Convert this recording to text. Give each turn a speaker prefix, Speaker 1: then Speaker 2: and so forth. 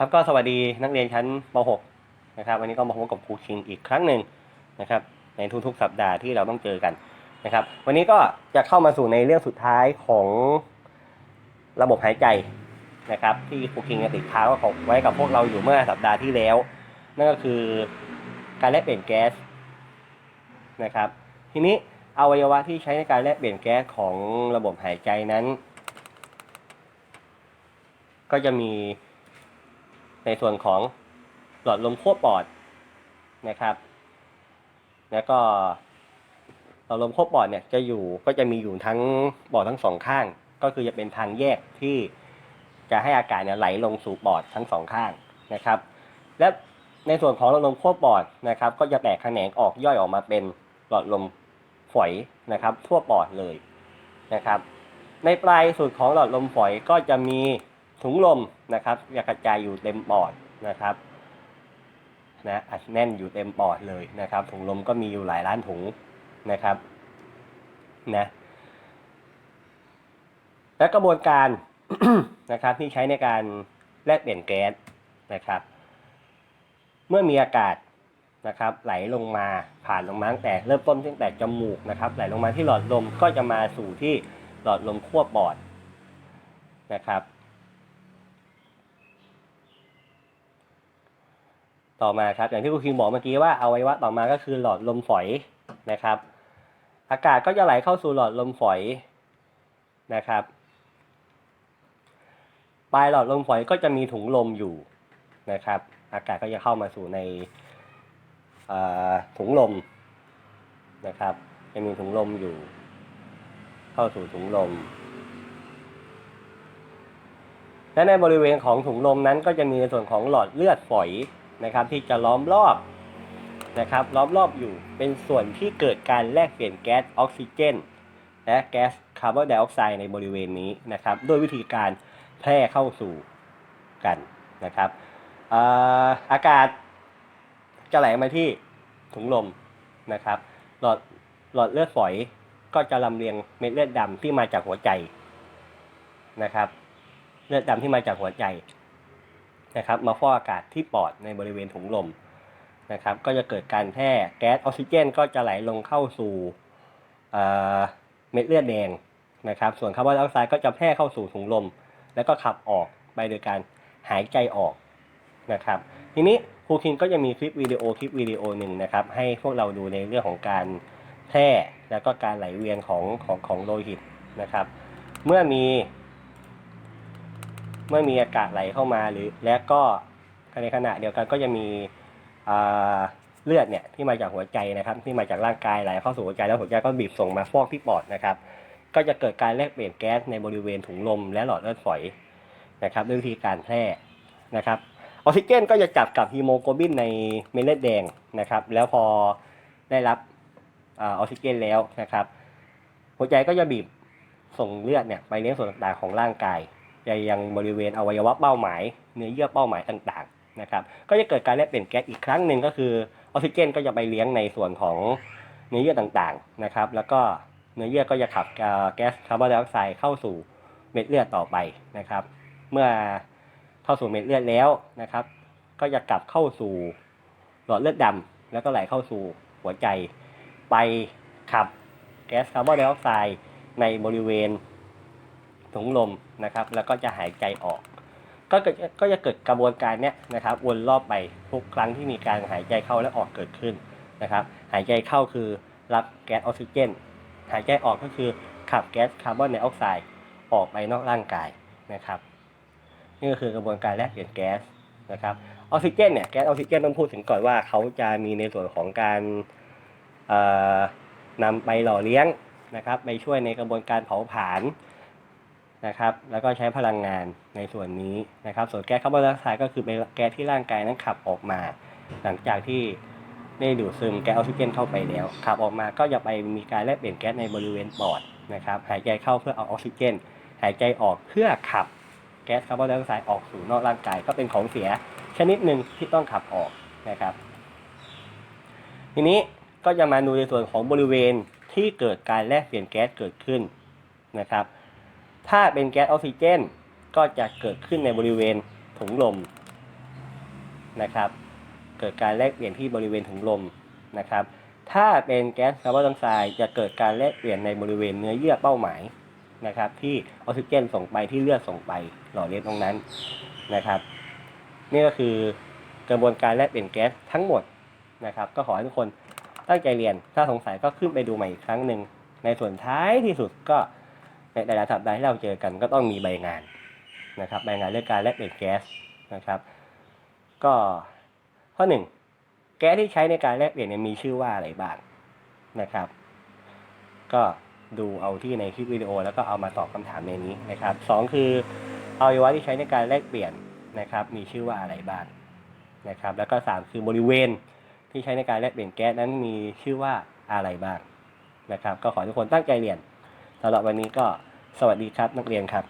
Speaker 1: ครับก็สวัสดีนักเรียนชั้นป .6 นะครับวันนี้ก็มาพบกับครูคิงอีกครั้งหนึ่งนะครับ ในทุกๆสัปดาห์ที่เราต้องเจอกันนะครับ วันนี้ก็จะเข้ามาสู่ในเรื่องสุดท้ายของระบบหายใจนะครับ ที่ครูคิงติดค้างไว้กับพวกเราอยู่เมื่อสัปดาห์ที่แล้ว นั่นก็คือการแลกเปลี่ยนแก๊สนะครับ ทีนี้อวัยวะที่ใช้ในการแลกเปลี่ยนแก๊สของระบบหายใจนั้น ก็จะมี ในส่วนของหลอดลมขั้วปอดนะครับ แล้วก็หลอดลมขั้วปอดเนี่ยจะอยู่ก็จะมีอยู่ทั้งปอดทั้งสองข้าง ก็คือจะเป็นทางแยกที่จะให้อากาศเนี่ยไหลลงสู่ปอดทั้งสองข้างนะครับ และในส่วนของหลอดลมขั้วปอดนะครับ ก็จะแตกแขนงออกย่อยออกมาเป็นหลอดลมฝอยนะครับ ทั่วปอดเลยนะครับ ในปลายสุดของหลอดลมฝอยก็จะมี ถุงลมนะครับอยากกระจายอยู่เต็มปอดนะครับนะอัดแน่นอยู่เต็มปอดเลยนะครับ ถุงลมก็มีอยู่หลายล้านถุงนะครับนะและกระบวนการนะครับที่ใช้ในการแลกเปลี่ยนแก๊สนะครับ เมื่อมีอากาศนะครับ ไหลลงมาผ่านลงมาตั้งแต่เริ่มต้นตั้งแต่จมูกนะครับ ไหลลงมาที่หลอดลมก็จะมาสู่ที่หลอดลมขั้วปอดนะครับ ต่อมาครับอย่างที่ครูคิงบอกเมื่อกี้ว่าอวัยวะต่อมาก็คือหลอดลมฝอยนะครับ อากาศก็จะไหลเข้าสู่หลอดลมฝอยนะครับ ปลายหลอดลมฝอยก็จะมีถุงลมอยู่นะครับ อากาศก็จะเข้ามาสู่ในถุงลมนะครับจะมีถุงลมอยู่ เข้าสู่ถุงลม และในบริเวณของถุงลมนั้นก็จะมีส่วนของหลอดเลือดฝอย นะครับ ที่จะล้อมรอบนะครับ ล้อมรอบอยู่เป็นส่วนที่เกิดการแลกเปลี่ยนแก๊สออกซิเจน และแก๊สคาร์บอนไดออกไซด์ในบริเวณนี้นะครับ ด้วยวิธีการแพร่เข้าสู่กันนะครับเอ่ออากาศจะไหลมาที่ถุงลมนะครับ หลอดหลอดเลือดฝอยก็จะลำเลียงเม็ดเลือดดำที่มาจากหัวใจนะครับ เลือดดำที่มาจากหัวใจ นะครับมาฟอกอากาศที่ปอดในบริเวณถุงลมนะครับ ก็จะเกิดการแพร่แก๊สออกซิเจน ก็จะไหลลงเข้าสู่เม็ดเลือดแดงนะครับ ส่วนคาร์บอนไดออกไซด์ก็จะแพร่เข้าสู่ถุงลม แล้วก็ขับออกไปโดยการหายใจออกนะครับ ทีนี้ครูคิงก็จะมีคลิปวิดีโอคลิปวิดีโอหนึ่งนะครับ ให้พวกเราดูในเรื่องของการแพร่แล้วก็การไหลเวียนของของของโลหิตนะครับ เมื่อมี เมื่อมีอากาศไหลเข้ามาหรือ และก็ในขณะเดียวกันก็จะมีเลือดเนี่ยที่มาจากหัวใจนะครับ ที่มาจากร่างกายไหลเข้าสู่หัวใจแล้วหัวใจก็บีบส่งมาฟอกที่ปอดนะครับ ก็จะเกิดการแลกเปลี่ยนแก๊สในบริเวณถุงลมและหลอดเลือดฝอยนะครับด้วยวิธีการแพร่นะครับออกซิเจนก็จะจับกับฮีโมโกลบินในเม็ดเลือดแดงนะครับ แล้วพอได้รับอออกซิเจนแล้วนะครับ หัวใจก็จะบีบส่งเลือดเนี่ยไปเลี้ยงส่วนต่างๆของร่างกาย ไปยังบริเวณอวัยวะเป้าหมาย เนื้อเยื่อเป้าหมายต่างๆนะครับก็จะเกิดการแลกเปลี่ยนแก๊สอีกครั้งหนึ่งก็คือออกซิเจนก็จะไปเลี้ยงในส่วนของเนื้อเยื่อต่างๆนะครับแล้วก็เนื้อเยื่อก็จะขับแก๊สคาร์บอนไดออกไซด์เข้าสู่เม็ดเลือดต่อไปนะครับ เมื่อเข้าสู่เม็ดเลือดแล้วนะครับ ก็จะกลับเข้าสู่หลอดเลือดดำแล้วก็ไหลเข้าสู่หัวใจ ไปขับแก๊สคาร์บอนไดออกไซด์ในบริเวณ ถุงลมนะครับ แล้วก็จะหายใจออก ก็ก็จะเกิดกระบวนการเนี้ยนะครับวนรอบไปทุกครั้งที่มีการหายใจเข้าและออกเกิดขึ้นนะครับ หายใจเข้าคือรับแก๊สออกซิเจน หายใจออกก็คือขับแก๊สคาร์บอนไดออกไซด์ออกไปนอกร่างกายนะครับนี่ก็คือกระบวนการแลกเปลี่ยนแก๊สนะครับออกซิเจนเนี่ยแก๊สออกซิเจนต้องพูดถึงก่อนว่าเขาจะมีในส่วนของการนำไปหล่อเลี้ยงนะครับไปช่วยในกระบวนการเผาผลาญ นะครับ แล้วก็ใช้พลังงานในส่วนนี้นะครับ ส่วนแก๊สคาร์บอนไดออกไซด์ก็คือเป็นแก๊สที่ร่างกายนั้นขับออกมา หลังจากที่ได้ดูดซึมแก๊สออกซิเจนเข้าไปแล้วขับออกมาก็จะไปมีการแลกเปลี่ยนแก๊สในบริเวณปอดนะครับหายใจเข้าเพื่อเอาออกซิเจน หายใจออกเพื่อขับแก๊สคาร์บอนไดออกไซด์ออกสู่นอกร่างกาย ก็เป็นของเสียชนิดหนึ่งที่ต้องขับออกนะครับ ทีนี้ก็จะมาดูในส่วนของบริเวณที่เกิดการแลกเปลี่ยนแก๊สเกิดขึ้นนะครับ ถ้าเป็นแก๊สออกซิเจน ก็จะเกิดขึ้นในบริเวณถุงลมนะครับ เกิดการแลกเปลี่ยนที่บริเวณถุงลมนะครับ ถ้าเป็นแก๊สคาร์บอนไดออกไซด์จะเกิดการแลกเปลี่ยนในบริเวณเนื้อเยื่อเป้าหมายนะครับ ที่ออกซิเจนส่งไปที่เลือดส่งไปหล่อเลี้ยงตรงนั้นนะครับ นี่ก็คือกระบวนการแลกเปลี่ยนแก๊สทั้งหมดนะครับ ก็ขอให้ทุกคนตั้งใจเรียนถ้าสงสัยก็ขึ้นไปดูใหม่อีกครั้งหนึ่งในส่วนท้ายที่สุดก็ แต่ละสัปดาห์ที่เราเจอกันก็ต้องมีใบงานนะครับใบงานเรื่องการแลกเปลี่ยนแก๊สนะครับ ก็ข้อหนึ่งแก๊สที่ใช้ในการแลกเปลี่ยนมีชื่อว่าอะไรบ้างนะครับ ก็ดูเอาที่ในคลิปวิดีโอ แล้วก็เอามาตอบคำถามในนี้นะครับสองคืออวัยวะที่ใช้ในการแลกเปลี่ยนนะครับ มีชื่อว่าอะไรบ้างนะครับ แล้วก็สามคือบริเวณที่ใช้ในการแลกเปลี่ยนแก๊สนั้นมีชื่อว่าอะไรบ้างนะครับ ก็ขอทุกคนตั้งใจเรียนสำหรับวันนี้ก็ สวัสดีครับนักเรียนครับ